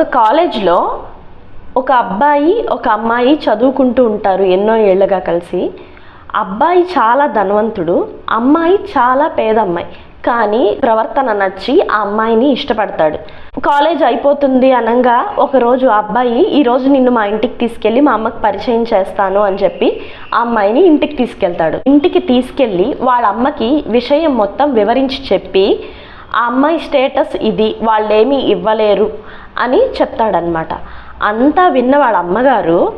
ఒక కాలేజ్లో ఒక అబ్బాయి ఒక అమ్మాయి చదువుకుంటూ ఉంటారు ఎన్నో ఏళ్ళుగా కలిసి. అబ్బాయి చాలా ధనవంతుడు అమ్మాయి చాలా పేద అమ్మాయి కానీ ప్రవర్తన నచ్చి ఆ అమ్మాయిని ఇష్టపడతాడు. కాలేజ్ అయిపోతుంది అనగా ఒకరోజు ఆ అబ్బాయి ఈరోజు నిన్ను మా ఇంటికి తీసుకెళ్ళి మా అమ్మకి పరిచయం చేస్తాను అని చెప్పి ఆ అమ్మాయిని ఇంటికి తీసుకెళ్తాడు. ఇంటికి తీసుకెళ్ళి వాళ్ళ అమ్మకి విషయం మొత్తం వివరించి చెప్పి ఆ అమ్మాయి స్టేటస్ ఇది వాళ్ళేమీ ఇవ్వలేరు. అని చెప్తాడనమాట అంతా విన్న వాళ్ళ అమ్మగారు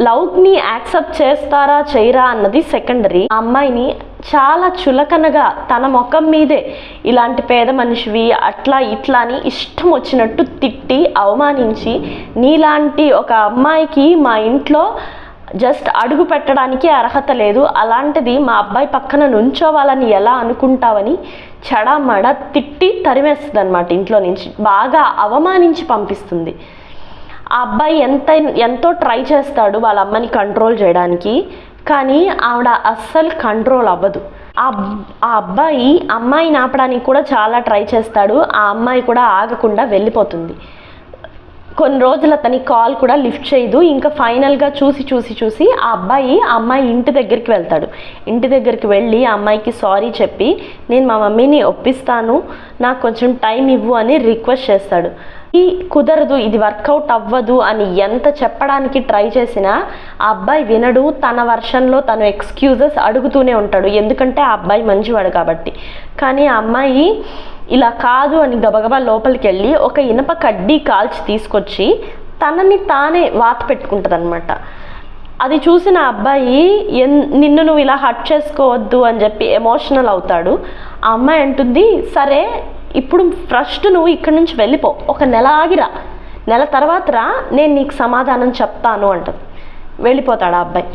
లవ్ని యాక్సెప్ట్ చేస్తారా చేయరా అన్నది సెకండరీ. ఆ అమ్మాయిని చాలా చులకనగా తన ముఖం మీదే ఇలాంటి పేద మనిషివి అట్లా ఇట్లా అని ఇష్టం వచ్చినట్టు తిట్టి అవమానించి నీలాంటి ఒక అమ్మాయికి మా ఇంట్లో జస్ట్ అడుగు పెట్టడానికి అర్హత లేదు. అలాంటిది మా అబ్బాయి పక్కన నుంచోవాలని ఎలా అనుకుంటావని చెడమడ తిట్టి తరిమేస్తుంది అనమాట ఇంట్లో నుంచి. బాగా అవమానించి పంపిస్తుంది. ఆ అబ్బాయి ఎంత ఎంతో ట్రై చేస్తాడు వాళ్ళ అమ్మని కంట్రోల్ చేయడానికి కానీ ఆవిడ అస్సలు కంట్రోల్ అవ్వదు. ఆ అబ్బాయి అమ్మాయిని ఆపడానికి కూడా చాలా ట్రై చేస్తాడు. ఆ అమ్మాయి కూడా ఆగకుండా వెళ్ళిపోతుంది. కొన్ని రోజులు అతని కాల్ కూడా లిఫ్ట్ చేయదు. ఇంకా ఫైనల్గా చూసి చూసి చూసి ఆ అబ్బాయి ఆ అమ్మాయి ఇంటి దగ్గరికి వెళ్తాడు. ఇంటి దగ్గరికి వెళ్ళి ఆ అమ్మాయికి సారీ చెప్పి నేను మా మమ్మీని ఒప్పిస్తాను. నాకు కొంచెం టైం ఇవ్వు అని రిక్వెస్ట్ చేస్తాడు. కుదరదు ఇది వర్కౌట్ అవ్వదు అని ఎంత చెప్పడానికి ట్రై చేసినా ఆ అబ్బాయి వినడు తన వర్షన్లో తను ఎక్స్క్యూజెస్ అడుగుతూనే ఉంటాడు. ఎందుకంటే ఆ అబ్బాయి మంచివాడు కాబట్టి. కానీ ఆ అమ్మాయి ఇలా కాదు అని గబగబా లోపలికి వెళ్ళి ఒక ఇనప కడ్డీ కాల్చి తీసుకొచ్చి తనని తానే వాత పెట్టుకుంటుంది అనమాట అది చూసిన అబ్బాయి ఎన్ నిన్ను నువ్వు ఇలా హట్ చేసుకోవద్దు అని చెప్పి ఎమోషనల్ అవుతాడు. ఆ అమ్మాయి అంటుంది సరే ఇప్పుడు ఫస్ట్ నువ్వు ఇక్కడి నుంచి వెళ్ళిపో. ఒక నెల ఆగిరా. నెల తర్వాత రా నేను నీకు సమాధానం చెప్తాను అంటుంది. వెళ్ళిపోతాడు ఆ అబ్బాయి.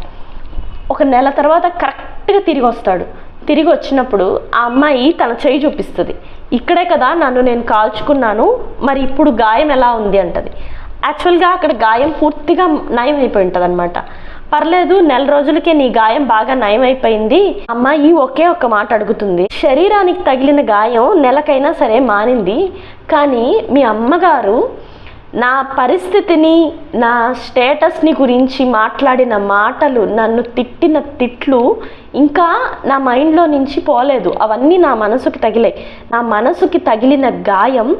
ఒక నెల తర్వాత కరెక్ట్గా తిరిగి వస్తాడు. తిరిగి వచ్చినప్పుడు ఆ అమ్మాయి తన చేయి చూపిస్తుంది. ఇక్కడే కదా నన్ను నేను కాల్చుకున్నాను మరి ఇప్పుడు గాయం ఎలా ఉంది అంటది. యాక్చువల్గా అక్కడ గాయం పూర్తిగా నయం అయిపోయి ఉంటుంది అనమాట పర్లేదు నెల రోజులకే నీ గాయం బాగా నయం అయిపోయింది అమ్మాయి ఒకే ఒక మాట అడుగుతుంది. శరీరానికి తగిలిన గాయం నెలకైనా సరే మానింది కానీ మీ అమ్మగారు నా పరిస్థితిని నా స్టేటస్ని గురించి మాట్లాడిన మాటలు నన్ను తిట్టిన తిట్లు ఇంకా నా మైండ్లో నుంచి పోలేదు. అవన్నీ నా మనసుకి తగిలాయి. నా మనసుకి తగిలిన గాయం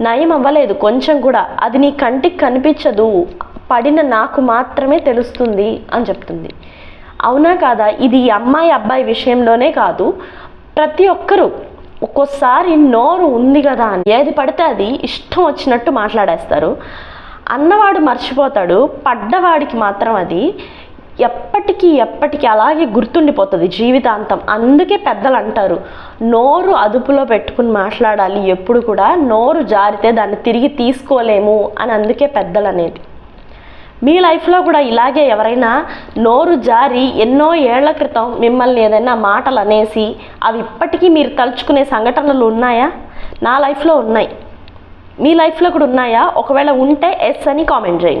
నయం అవ్వలేదు కొంచెం కూడా. అది నీ కంటికి కనిపించదు. పడిన నాకు మాత్రమే తెలుస్తుంది అని చెప్తుంది. అవునా కాదా? ఇది అమ్మాయి అబ్బాయి విషయంలోనే కాదు. ప్రతి ఒక్కరూ ఒక్కోసారి నోరు ఉంది కదా అని. ఏది పడితే అది ఇష్టం వచ్చినట్టు మాట్లాడేస్తారు. అన్నవాడు మర్చిపోతాడు. పడ్డవాడికి మాత్రం అది ఎప్పటికీ ఎప్పటికీ అలాగే గుర్తుండిపోతుంది జీవితాంతం. అందుకే పెద్దలు అంటారు నోరు అదుపులో పెట్టుకుని మాట్లాడాలి. ఎప్పుడు కూడా నోరు జారితే దాన్ని తిరిగి తీసుకోలేము అని. అందుకే పెద్దలు అనేది మీ లైఫ్లో కూడా ఇలాగే ఎవరైనా నోరు జారి ఎన్నో ఏళ్ళ క్రితం మిమ్మల్ని ఏదైనా మాటలు అనేసి అవి ఇప్పటికీ మీరు తలుచుకునే సంఘటనలు ఉన్నాయా? నా లైఫ్లో ఉన్నాయి. మీ లైఫ్లో కూడా ఉన్నాయా? ఒకవేళ ఉంటే ఎస్ అని కామెంట్ చేయండి.